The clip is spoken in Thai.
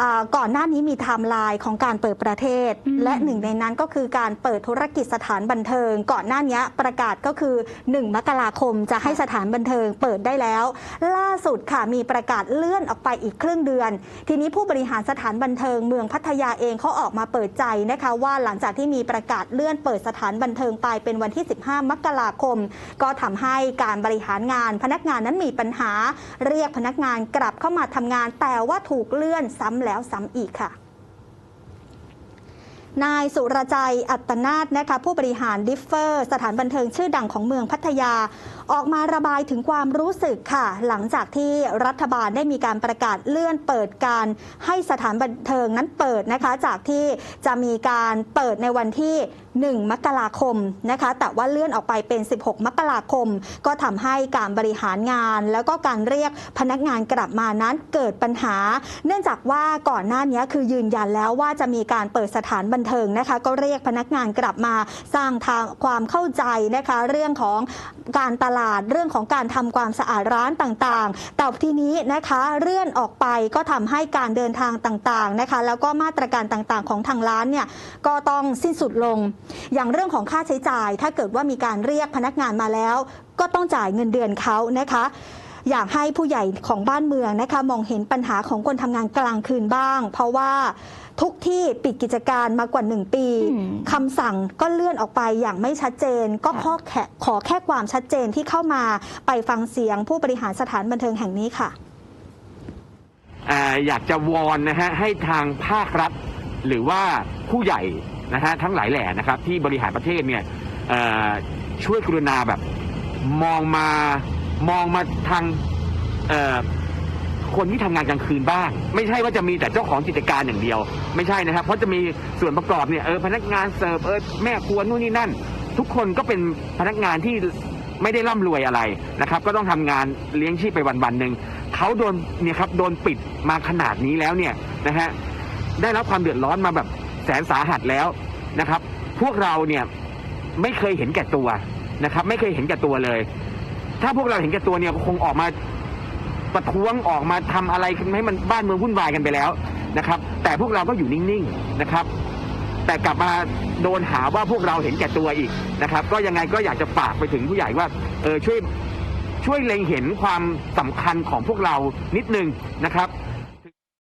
อ่าก่อนหน้านี้มีไทม์ไลน์ของการเปิดประเทศอืมและหนึ่งในนั้นก็คือการเปิดธุรกิจสถานบันเทิง ก่อนหน้านี้ประกาศก็คือ 1 มกราคมจะให้สถานบันเทิงเปิดได้แล้ว ล่าสุดค่ะมีประกาศเลื่อนออกไปอีกครึ่งเดือน ทีนี้ผู้บริหารสถานบันเทิงเมืองพัทยาเองเขาออกมาเปิดใจนะคะว่าหลังจากที่มีประกาศเลื่อนเปิดสถานบันเทิงไปเป็นวันที่ 15 มกราคม ก็ทำให้การบริหารงาน พนักงานนั้นมีปัญหา เรียกพนักงานกลับเข้ามาทำงาน แต่ว่าถูกเลื่อนซ้ำแล้วซ้ำอีกค่ะ นายสุรใจยอัตนาถนะคะผู้บริหารดิฟเฟอร์ สถานบันเทิงชื่อดังของเมืองพัทยา ออกมาระบายถึงความรู้สึกค่ะ หลังจากที่รัฐบาลได้มีการประกาศเลื่อนเปิดการให้สถานบันเทิงนั้นเปิดนะคะ จากที่จะมีการเปิดในวันที่ 1 มกราคมนะคะ แต่ว่าเลื่อนออกไปเป็น 16 มกราคม ก็ทำให้การบริหารงาน แล้วก็การเรียกพนักงานกลับมานั้นเกิดปัญหา เนื่องจากว่าก่อนหน้านี้คือยืนยันแล้วว่าจะมีการเปิดสถานบันเทิงนะคะ ก็เรียกพนักงานกลับมาสร้างทางความเข้าใจนะคะ เรื่องของการตลาดเรื่องของการทำความสะอาดร้านต่างๆ แต่ทีนี้นะคะเลื่อนออกไปก็ทำให้การเดินทางต่างๆนะคะ แล้วก็มาตรการต่างๆ ของทางร้านเนี่ยก็ต้องสิ้นสุดลง อย่างเรื่องของค่าใช้จ่าย ถ้าเกิดว่ามีการเรียกพนักงานมาแล้ว ก็ต้องจ่ายเงินเดือนเขานะคะ อยากให้ผู้ใหญ่ของบ้านเมืองนะคะมองเห็นปัญหาของคนทำงานกลางคืนบ้าง เพราะว่าทุกที่ปิดกิจการมากว่า 1 ปีอืมคำสั่งก็เลื่อนออกไปอย่างไม่ชัดเจน ก็ขอแค่ขอแค่ความชัดเจนที่เข้ามาไปฟังเสียงผู้บริหารสถานบันเทิงแห่งนี้ค่ะอ่าอยากจะวอนนะฮะให้ทางภาครัฐ หรือว่าผู้ใหญ่นะฮะทั้งหลายแหล่นะครับ ที่บริหารประเทศเนี่ยเอ่อช่วยกรุณาแบบมองมา มองมาทางเออคนที่ทำงานกลางคืนบ้าง ไม่ใช่ว่าจะมีแต่เจ้าของกิจการอย่างเดียว ไม่ใช่นะครับ เพราะจะมีส่วนประกอบเนี่ยเออพนักงานเสิร์ฟเออแม่ครัวนู่นนี่นั่น ทุกคนก็เป็นพนักงานที่ไม่ได้ร่ำรวยอะไรนะครับ ก็ต้องทำงานเลี้ยงชีพไปวันๆหนึ่งเขาโดนเนี่ยครับโดนปิดมาขนาดนี้แล้วเนี่ยนะฮะได้รับความเดือดร้อนมาแบบแสนสาหัสแล้วนะครับ พวกเราเนี่ยไม่เคยเห็นแก่ตัวนะครับ ไม่เคยเห็นแก่ตัวเลย ถ้าพวกเราเห็นแก่ตัวเนี่ยก็คงออกมาประท้วงออกมาทำอะไรให้มันบ้านเมืองวุ่นวายกันไปแล้วนะครับ แต่พวกเราก็อยู่นิ่งๆนะครับ แต่กลับมาโดนหาว่าพวกเราเห็นแก่ตัวอีกนะครับ ก็ยังไงก็อยากจะฝากไปถึงผู้ใหญ่ว่าเออช่วยช่วยเล็งเห็นความสำคัญของพวกเรานิดนึงนะครับ